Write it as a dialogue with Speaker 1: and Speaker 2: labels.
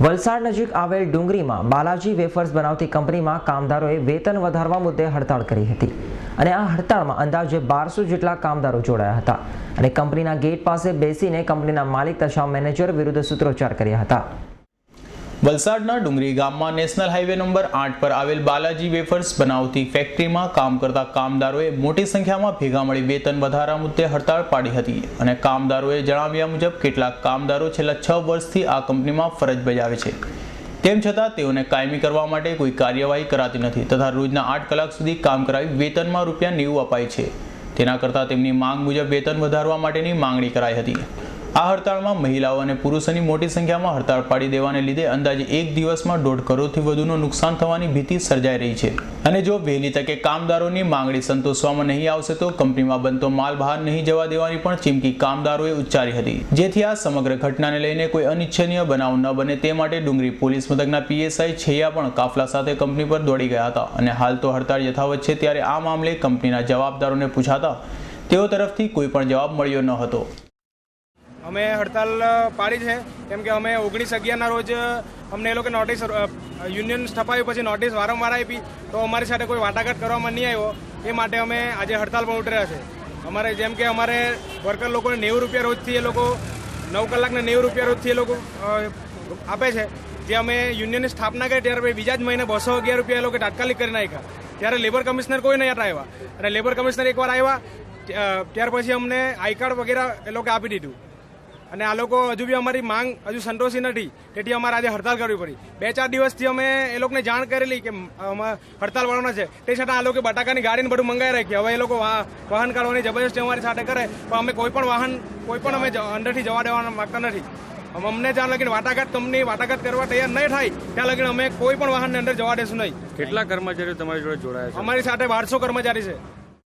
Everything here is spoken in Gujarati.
Speaker 1: વલસાડ નજીક આવેલ ડુંગરીમાં બાલાજી વેફર્સ બનાવતી કંપનીમાં કામદારોએ વેતન વધારવા મુદ્દે હડતાળ કરી હતી. અને આ હડતાળમાં અંદાજે બારસો જેટલા કામદારો જોડાયા હતા. અને કંપનીના ગેટ પાસે બેસીને કંપનીના માલિક તથા મેનેજર વિરુદ્ધ સૂત્રોચ્ચાર કર્યા હતા.
Speaker 2: વલસાડના ડુંગરી ગામમાં નેશનલ હાઈવે નંબર આઠ પર આવેલ બાલાજી વેફર્સ બનાવતી ફેક્ટરીમાં કામ કરતા કામદારોએ મોટી સંખ્યામાં ભેગા મળી વેતન વધારા મુદ્દે હડતાળ પાડી હતી. અને કામદારોએ જણાવ્યા મુજબ, કેટલાક કામદારો છેલ્લા છ વર્ષથી આ કંપનીમાં ફરજ બજાવે છે. તેમ છતાં, તેઓને કાયમી કરવા માટે કોઈ કાર્યવાહી કરાતી નથી તથા રોજના આઠ કલાક સુધી કામ કરાવી વેતનમાં રૂપિયા નેવું અપાય છે. તેના કરતાં તેમની માંગ મુજબ વેતન વધારવા માટેની માંગણી કરાઈ હતી. આ હડતાળમાં મહિલાઓ અને પુરુષોની મોટી સંખ્યામાં હડતાળ પાડી દેવાને લીધે અંદાજે એક દિવસમાં દોઢ કરોડથી વધુનું નુકસાન થવાની ભીતિ સર્જાઈ રહી છે. અને જો વહેલી તકે કામદારોની માંગણી સંતોષવામાં નહીં આવશે તો કંપનીમાં બનતો માલ બહાર નહીં જવા દેવાની પણ ચીમકી કામદારોએ ઉચ્ચારી હતી. જેથી આ સમગ્ર ઘટનાને લઈને કોઈ અનિચ્છનીય બનાવ ન બને તે માટે ડુંગરી પોલીસ મથકના પીએસઆઈ છૈયા પણ કાફલા સાથે કંપની પર દોડી ગયા હતા. અને હાલ તો હડતાળ યથાવત છે ત્યારે આ મામલે કંપનીના જવાબદારોને પૂછાતા તેઓ તરફથી કોઈ પણ જવાબ મળ્યો ન હતો.
Speaker 3: અમે હડતાલ પાડી છે. કેમ કે અમે ઓગણીસ અગિયારના રોજ અમને એ લોકો નોટિસ યુનિયન સ્થપાવી પછી નોટિસ વારંવાર આપી. તો અમારી સાથે કોઈ વાટાઘાટ કરવામાં નહીં આવ્યો. એ માટે અમે આજે હડતાલ પર ઉતર્યા છે. અમારે જેમ કે અમારે વર્કર લોકોને નેવું રૂપિયા રોજથી એ લોકો, નવ કલાકને નેવું રૂપિયા રોજથી એ લોકો આપે છે. જે અમે યુનિયનની સ્થાપના કરી ત્યારે બીજા જ મહિને બસો અગિયાર રૂપિયા એ લોકો તાત્કાલિક કરી નાખ્યા. ત્યારે લેબર કમિશનર કોઈ નહીં આવ્યા. અને લેબર કમિશનર એકવાર આવ્યા ત્યાર પછી અમને આઈ કાર્ડ વગેરે એ લોકો આપી દીધું. અને આ લોકો હજુ બી અમારી માંગ હજુ સંતોષી નથી તેથી અમારે આજે હડતાલ કરવી પડી. બે ચાર દિવસથી અમે એ લોકોને જાણ કરેલી કે હડતાલ વાળવાના છે. તે છતાં આ લોકો બટાકાની ગાડીને બધું મંગાવી રાખી હવે એ લોકો વાહન કાઢવાની જબરજસ્તી અમારી સાથે કરે. પણ અમે કોઈ પણ વાહન કોઈ પણ અમે અંદરથી જવા દેવા માંગતા નથી. અમને જ્યાં લગીને વાટાઘાટ કંપની વાટાઘાટ કરવા તૈયાર નહીં થાય ત્યાં લગીને અમે કોઈ પણ વાહનને અંદર જવા દેશું નહીં.
Speaker 4: કેટલા કર્મચારીઓ તમારી જોડે જોડાયા
Speaker 3: અમારી સાથે બારસો કર્મચારી છે.